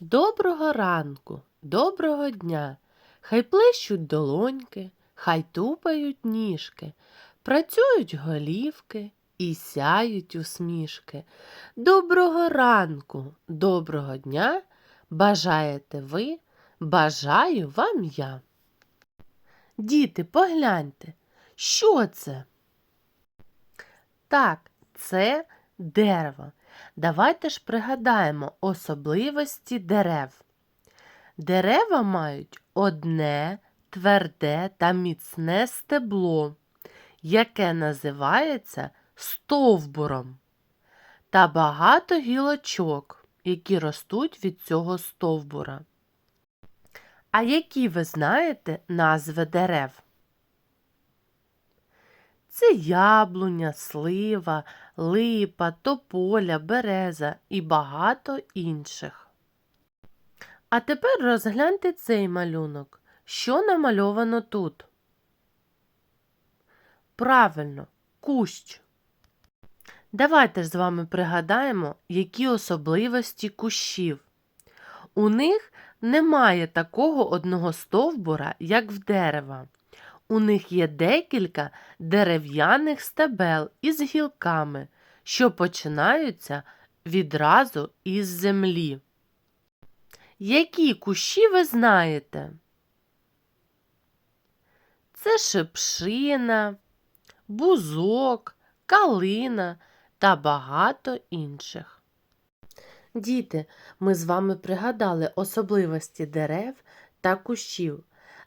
Доброго ранку, доброго дня. Хай плещуть долоньки, хай тупають ніжки, працюють голівки і сяють усмішки. Доброго ранку, доброго дня. Бажаєте ви, бажаю вам я. Діти, погляньте, що це? Так, це дерево. Давайте ж пригадаємо особливості дерев. Дерева мають одне тверде та міцне стебло, яке називається стовбуром, та багато гілочок, які ростуть від цього стовбура. А які ви знаєте назви дерев? Це яблуня, слива, липа, тополя, береза і багато інших. А тепер розгляньте цей малюнок. Що намальовано тут? Правильно, кущ. Давайте ж з вами пригадаємо, які особливості кущів. У них немає такого одного стовбура, як в дерева. У них є декілька дерев'яних стебел із гілками, що починаються відразу із землі. Які кущі ви знаєте? Це шипшина, бузок, калина та багато інших. Діти, ми з вами пригадали особливості дерев та кущів.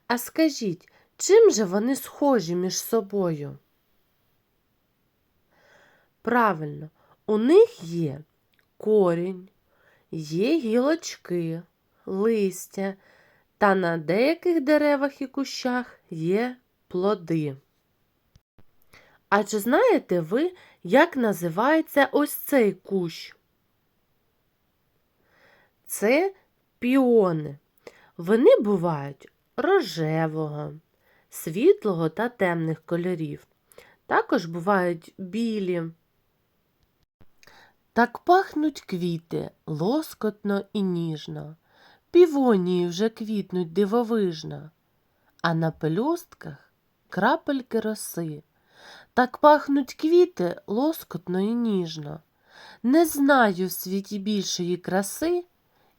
А скажіть, чим же вони схожі між собою? Правильно, у них є корінь, є гілочки, листя, та на деяких деревах і кущах є плоди. А чи знаєте ви, як називається ось цей кущ? Це піони. Вони бувають рожевого, світлого та темних кольорів. Також бувають білі. Так пахнуть квіти лоскотно і ніжно. Півонії вже квітнуть дивовижно, а на пелюстках крапельки роси. Так пахнуть квіти лоскотно і ніжно. Не знаю в світі більшої краси,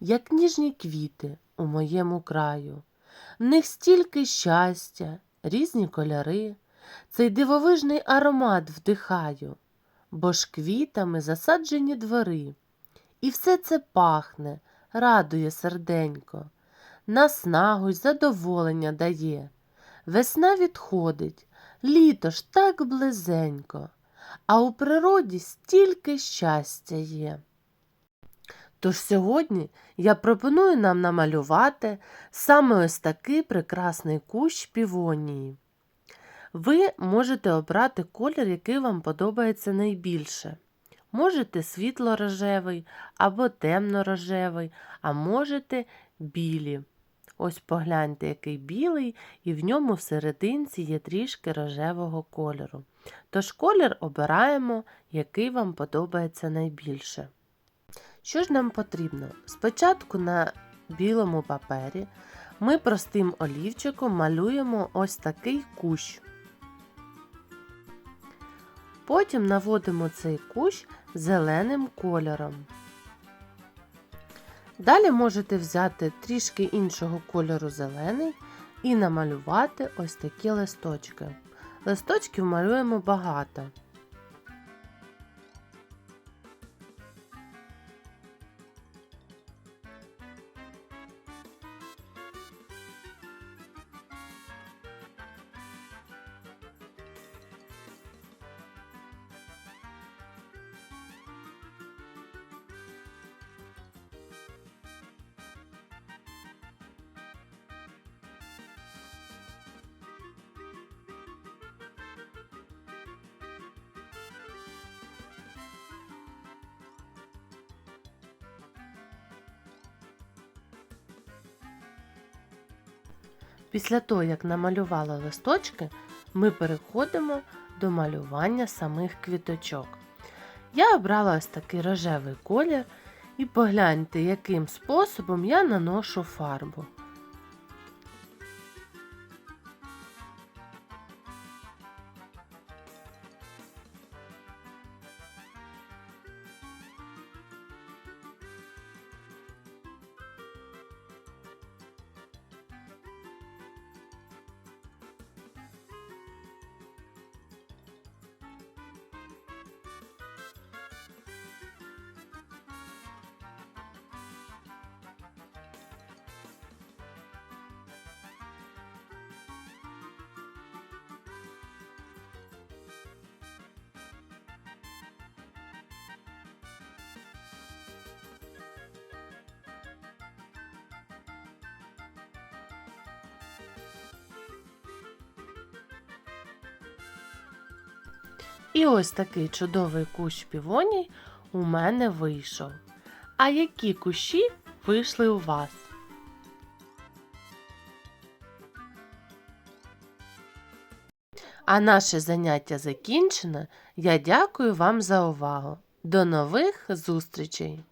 як ніжні квіти у моєму краю. В них стільки щастя, різні кольори, цей дивовижний аромат вдихаю, бо ж квітами засаджені двори. І все це пахне, радує серденько, наснагу й задоволення дає. Весна відходить, літо ж так близенько, а у природі стільки щастя є. Тож сьогодні я пропоную нам намалювати саме ось такий прекрасний кущ півонії. Ви можете обрати колір, який вам подобається найбільше. Можете світло-рожевий або темно-рожевий, а можете білі. Ось погляньте, який білий, і в ньому всерединці є трішки рожевого кольору. Тож колір обираємо, який вам подобається найбільше. Що ж нам потрібно? Спочатку на білому папері ми простим олівчиком малюємо ось такий кущ. Потім наводимо цей кущ зеленим кольором. Далі можете взяти трішки іншого кольору зелений і намалювати ось такі листочки. Листочків малюємо багато. Після того, як намалювала листочки, ми переходимо до малювання самих квіточок. Я обрала ось такий рожевий колір І погляньте, яким способом я наношу фарбу. І ось такий чудовий кущ півоній у мене вийшов. А які кущі вийшли у вас? А наше заняття закінчено. Я дякую вам за увагу. До нових зустрічей!